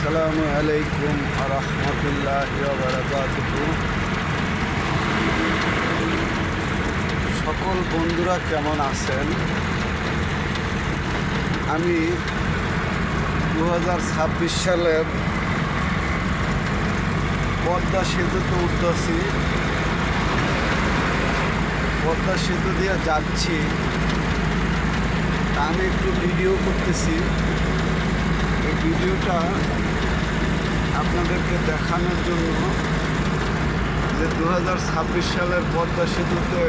আসসালামু আলাইকুম রহমতুল্লাহ সকল বন্ধুরা কেমন আছেন? আমি দু ছাব্বিশ সালের পদ্মা সেতুতে উঠতেছি। পদ্মা সেতু দিয়ে যাচ্ছি। আমি একটু ভিডিও করতেছি। এই ভিডিওটা আপনাদেরকে দেখানোর জন্য যে দু ছাব্বিশ সালের পদ্মা সেতুতে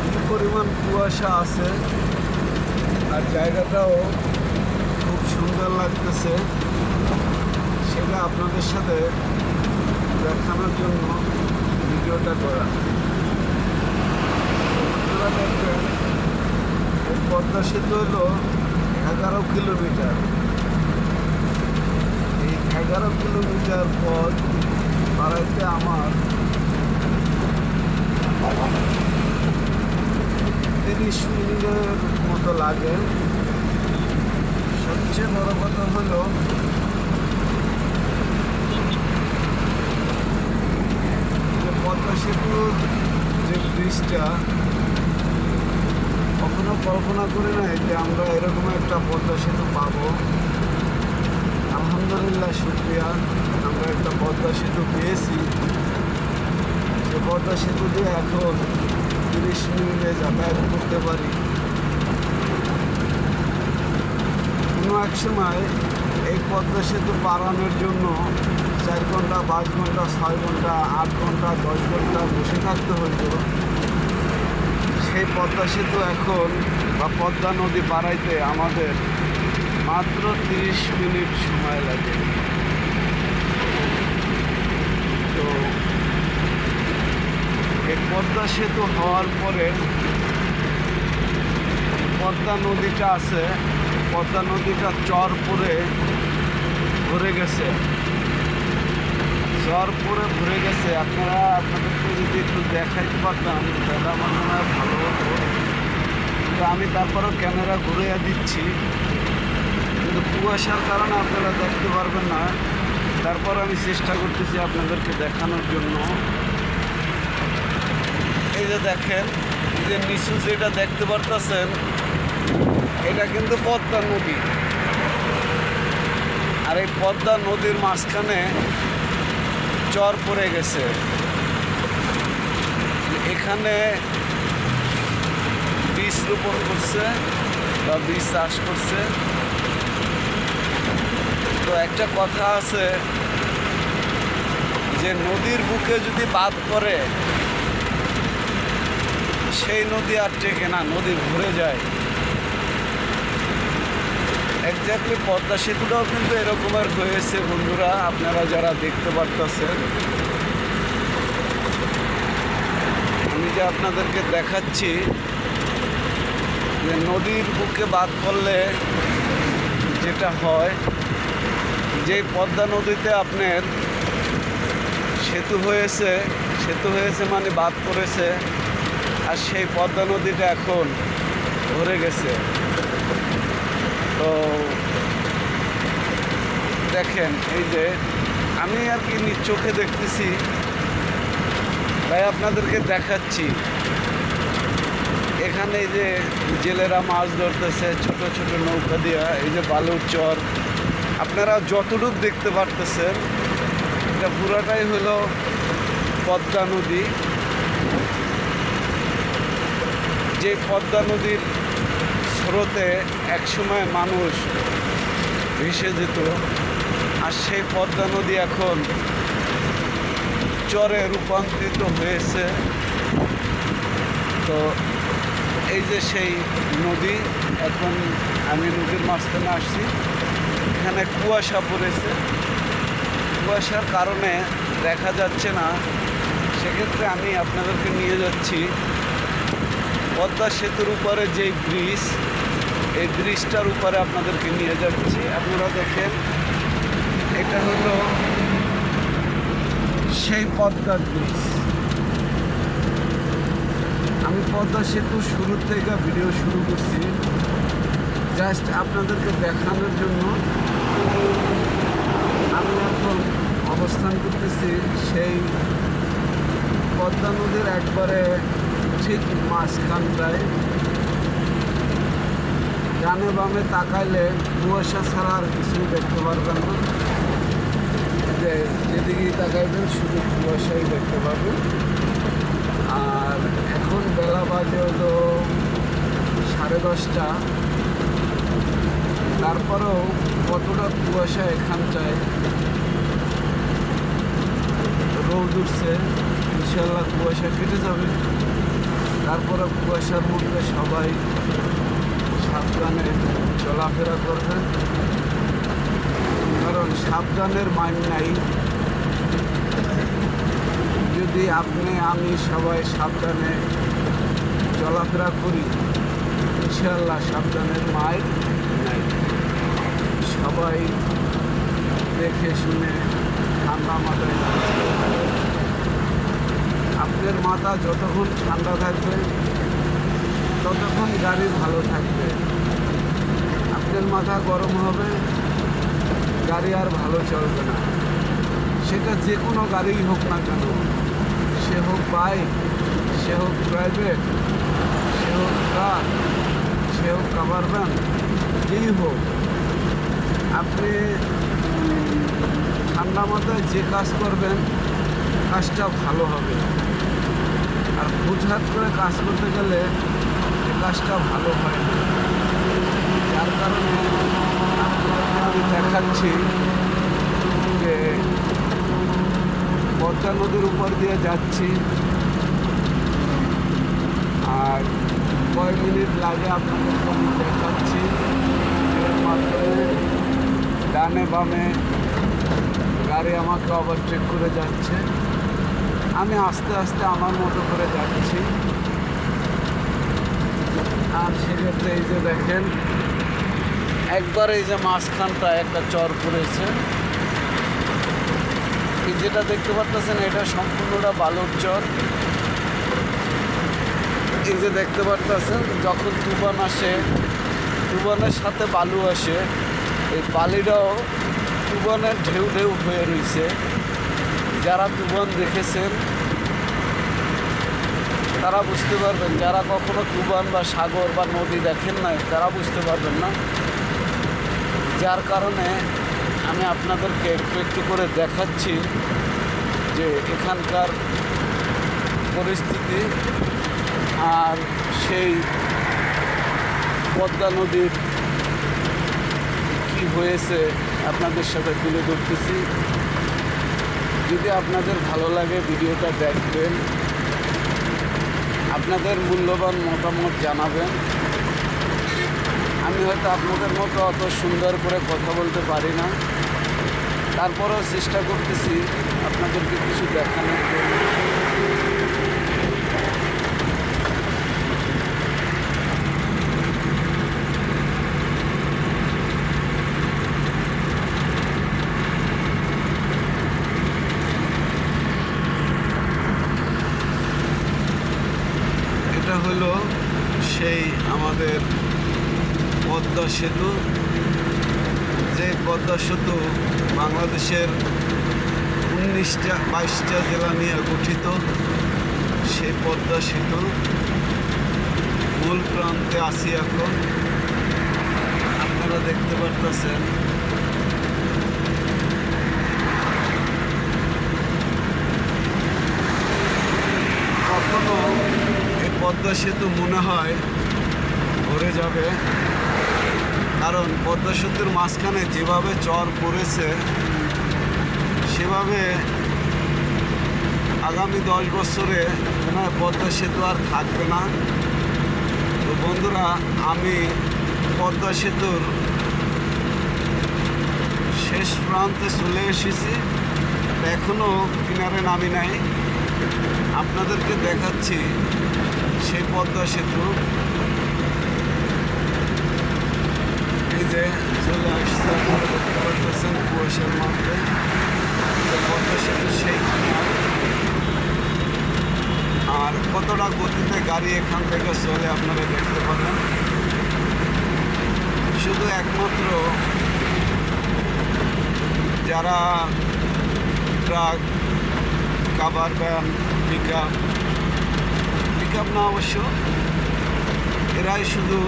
কী পরিমাণ কুয়াশা আছে আর জায়গাটাও খুব সুন্দর লাগতেছে, সেটা আপনাদের সাথে দেখানোর জন্য ভিডিওটা করা। পদ্মা সেতু হলো এগারো কিলোমিটার। এগারো কিলোমিটার পথ বাড়াইতে আমার। তিরিশ মিনিটের মতো লাগে সবচেয়ে বড় কথা হলো, যে পদ্মা সেতুর যে ব্রিজটা, কখনো কল্পনা করি নাই যে আমরা এরকম একটা পদ্মা সেতু পাবো। আলহামদুলিল্লাহ, শুক্রিয়া। আমরা একটা পদ্মা সেতু পেয়েছি। যে পদ্মা সেতু দিয়ে এখন তিরিশ মিনিটে যাতায়াত করতে পারি। কোনো এক সময় এই পদ্মা সেতু পারানোর জন্য চার ঘণ্টা, পাঁচ ঘণ্টা, ছয় ঘণ্টা, আট ঘণ্টা, দশ ঘণ্টা বসে থাকতে হইতো সেই পদ্মা সেতু এখন বা পদ্মা নদী পাড়াইতে আমাদের মাত্র তিরিশ মিনিট সময় লাগে। তো এই পদ্মা সেতু হওয়ার পরে পদ্মা নদীটা আছে, পদ্মা নদীটা চর পরে ভরে গেছে। চর পরে ভরে গেছে। আপনারা, আপনাদেরকে যদি একটু দেখাইতে পারতাম তাহলে আমার মনে হয় ভালো হতো। আমি তারপরেও ক্যামেরা ঘুরে দিচ্ছি। কিন্তু কুয়াশার কারণে আপনারা দেখতে পারবেন না। তারপর আমি চেষ্টা করতেছি আপনাদেরকে দেখানোর জন্য। এই যে দেখেন যে নিচু যেটা দেখতে পারতেছেন, এটা কিন্তু পদ্মা নদী। আর এই পদ্মা নদীর মাঝখানে চর পড়ে গেছে। এখানে বীজ রোপণ করছে বা বীজ চাষ করছে। একটা কথা আছে যে নদীর বুকে যদি বাদ করে সেই নদী আর টেকে না, নদী ভরে যায়। একজাক্টলি পদ্মা সেতুটাও কিন্তু এরকমের হয়েছে বন্ধুরা, আপনারা যারা দেখতে পারতেছেন। আমি যে আপনাদেরকে দেখাচ্ছি যে নদীর বুকে বাদ করলে যেটা হয় যে পদ্মা নদীতে আপনার সেতু হয়েছে সেতু হয়েছে মানে বাদ পড়েছে, আর সেই পদ্মা নদীটা এখন ভরে গেছে। তো দেখেন, এই যে আমি আর কি চোখে দেখতেছি, তাই আপনাদেরকে দেখাচ্ছি। এখানে যে জেলেরা মাছ ধরতেছে, ছোট ছোট নৌকা দিয়া, এই যে বালুর চর আপনারা যতটুক দেখতে পারতেছেন, এটা পুরাটাই হলো পদ্মা নদী। যে পদ্মা নদীর স্রোতে একসময় মানুষ ভেসে যেত, আর সেই পদ্মা নদী এখন চরে রূপান্তরিত হয়েছে। তো এই যে সেই নদী, এখন আমি নদীর মাঝখানে আসছি। এখানে কুয়াশা পড়েছে। কুয়াশার কারণে দেখা যাচ্ছে না। সেক্ষেত্রে আমি আপনাদেরকে নিয়ে যাচ্ছি। পদ্মা সেতুর উপরে যেই ব্রিজ, এই ব্রিজটার উপরে আপনাদেরকে নিয়ে যাচ্ছি। আপনারা দেখেন, এটা হলো সেই পদ্মার ব্রিজ। আমি পদ্মা সেতু শুরু থেকে ভিডিও শুরু করছি। জাস্ট আপনাদেরকে দেখানোর জন্য আমি এখন অবস্থান করতেছি সেই পদ্মা নদীর একবারে ঠিক মাঝখানটায়। ডানে বামে তাকাইলে কুয়াশা ছাড়া আর কিছুই দেখতে পারবেন না। যে যেদিকেই তাকাইবেন শুধু কুয়াশাই দেখতে পাবেন। আর এখন বেলা বাজে হলো সাড়ে দশটা। তারপরেও কতটা কুয়াশা এখানটায় রোদ উঠছে ইনশাল্লাহ কুয়াশা কেটে যাবে। তারপরে কুয়াশার মধ্যে সবাই সাবধানে চলাফেরা করবে। কারণ সাবধানের মান নাই। যদি আপনি, আমি সবাই সাবধানে চলাফেরা করি ইনশাল্লাহ সাবধানের মায়ের সবাই দেখে শুনে ঠান্ডা মাথায় আপনার মাথা যতক্ষণ ঠান্ডা থাকবে, ততক্ষণ গাড়ি ভালো থাকবে। আপনার মাথা গরম হবে, গাড়ি আর ভালো চলবে না। সেটা যে কোনো গাড়িই হোক না কেন, সে হোক বাইক, সে হোক প্রাইভেট, সে হোক ট্রাক সে হোক কাভার ভ্যান যেই হোক আপনি ঠান্ডা মাথায় যে কাজ করবেন, কাজটা ভালো হবে। আর বুঝহাত করে কাজ করতে গেলে কাজটা ভালো হয় যার কারণে আমি দেখাচ্ছি যে পদ্মা নদীর উপর দিয়ে যাচ্ছি। আর কয় মিনিট লাগে আপনাদের দেখাচ্ছি। এর মাধ্যমে ডানে বামে গাড়ি আমাকে ওভারটেক করে যাচ্ছে। আমি আস্তে আস্তে আমার মতো করে যাচ্ছি। আর সেক্ষেত্রে এই যে দেখেন, একবার এই যে মাঝখানটা একটা চর পড়েছে। যেটা দেখতে পাচ্ছেন এটা সম্পূর্ণটা বালুর চর। এই যে দেখতে পাচ্ছেন যখন তুফান আসে, তুফানের সাথে বালু আসে এই বালিটাও তুফানের ঢেউ ঢেউ হয়ে রয়েছে যারা তুফান দেখেছেন, তারা বুঝতে পারবেন, যারা কখনো তুফান বা সাগর বা নদী দেখেন নাই, তারা বুঝতে পারবেন না। যার কারণে আমি আপনাদেরকে একটু একটু করে দেখাচ্ছি যে এখানকার পরিস্থিতি আর সেই পদ্মা নদীর কি হয়েছে আপনাদের সাথে তুলে ধরতেছি। যদি আপনাদের ভালো লাগে ভিডিওটা দেখবেন, আপনাদের মূল্যবান মতামত জানাবেন। আমি হয়তো আপনাদের মতো অত সুন্দর করে কথা বলতে পারি না। তারপরেও চেষ্টা করতেছি আপনাদেরকে কিছু দেখানোর জন্য এটা হলো সেই আমাদের পদ্মা সেতু। যে পদ্মা সেতু বাংলাদেশের উনিশটা, বাইশটা জেলা নিয়ে গঠিত, সেই পদ্মা সেতু মূল প্রান্তে আছি এখন। আপনারা দেখতে পারতেছেন। কখনো এই পদ্মা সেতু মনে হয় ভরে যাবে। কারণ পদ্মা সেতুর মাঝখানে যেভাবে চর পড়েছে, সেভাবে আগামী দশ বছরে পদ্মা সেতু আর থাকবে না। তো বন্ধুরা, আমি পদ্মা সেতুর শেষ প্রান্তে চলে এসেছি। এখনও কিনারে নামি নাই। আপনাদেরকে দেখাচ্ছি সেই পদ্মা সেতু দেখতে পাচ্ছেন কুয়াশার মধ্যে তো পদ্মা সেতু সেই আর কতটা গতিতে গাড়ি এখান থেকে চলে আপনারা দেখতে পাবেন শুধু একমাত্র যারা truck cover van pickup pickup না অবশ্য এরাই শুধু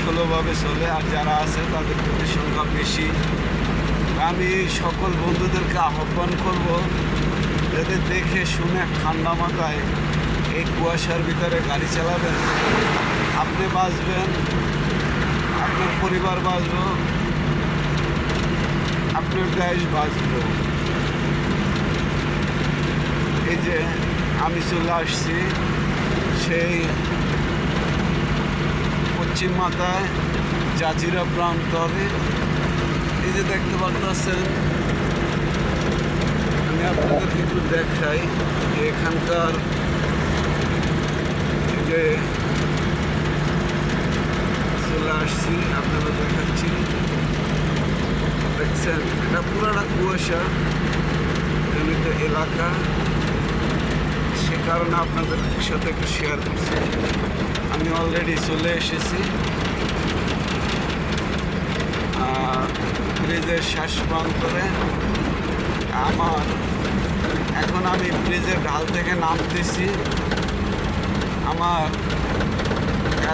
ষোলোভাবে চলে, আর যারা আছে তাদের প্রতি সংখ্যা বেশি। আমি সকল বন্ধুদেরকে আহ্বান করব, যাতে দেখে, শুনে, ঠান্ডা মাথায় এই কুয়াশার ভিতরে গাড়ি চালাবেন। আপনি বাঁচবেন, আপনার পরিবার বাঁচব, আপনার দেশ বাঁচব। এই যে আমি চলে আসছি, সেই পশ্চিম মাথায় জাজিরা প্রান্তরে এই যে দেখতে পাচ্ছেন আমি আপনাদেরকে একটু দেখাই এখানকার যে চলে আসছি, আপনারা দেখাচ্ছি। দেখছেন, এটা পুরাটা কুয়াশা এমনিতে এলাকা। সে কারণে আপনাদের সাথে একটু শেয়ার করছি। আমি অলরেডি চলে এসেছি। ব্রিজের শেষ প্রান্তরে। আমার এখন আমি ব্রিজের ঢাল থেকে নামতেছি। আমার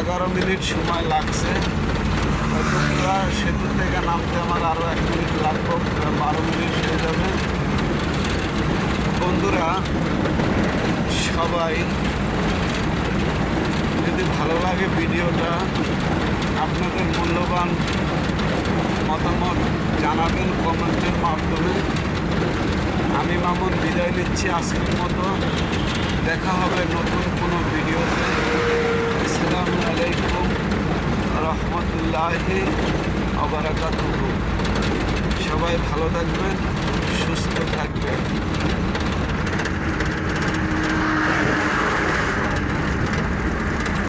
এগারো মিনিট সময় লাগছে। সেতু থেকে নামতে আমার আরও এক মিনিট লাগবে বারো মিনিট হয়ে যাবে। বন্ধুরা, সবাই যদি ভালো লাগে ভিডিওটা, আপনাদের মূল্যবান মতামত জানাবেন কমেন্টের মাধ্যমে। আমি মামুন, বিদায় নিচ্ছি আজকের মতো। দেখা হবে নতুন কোনো ভিডিওতে। আসসালামু আলাইকুম রহমতুল্লাহি আবরাকাতুহু সবাই ভালো থাকবেন, সুস্থ থাকবেন।